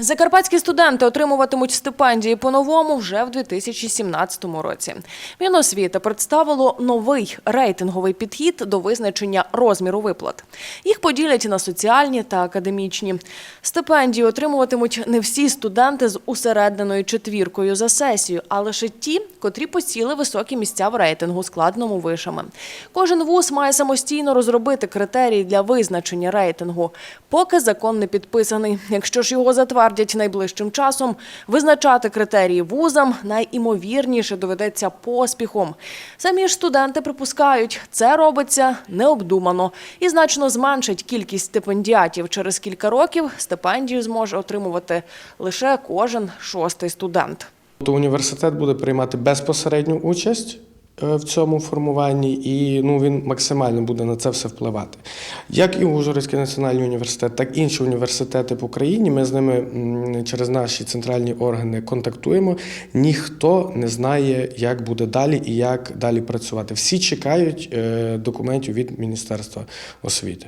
Закарпатські студенти отримуватимуть стипендії по-новому вже в 2017 році. Міносвіта представило новий рейтинговий підхід до визначення розміру виплат. Їх поділять на соціальні та академічні. Стипендії отримуватимуть не всі студенти з усередненою четвіркою за сесію, а лише ті, котрі посіли високі місця в рейтингу, складеному вишами. Кожен вуз має самостійно розробити критерії для визначення рейтингу, поки закон не підписаний. Якщо ж його затвердять найближчим часом, визначати критерії вузам найімовірніше доведеться поспіхом. Самі ж студенти припускають, це робиться необдумано і значно зменшить кількість стипендіатів. Через кілька років стипендію зможе отримувати лише кожен шостий студент. То університет буде приймати безпосередню участь в цьому формуванні, і ну, він максимально буде на це все впливати. Як і Ужгородський національний університет, так і інші університети по Україні. Ми з ними через наші центральні органи контактуємо. Ніхто не знає, як буде далі і як далі працювати. Всі чекають е, документів від Міністерства освіти.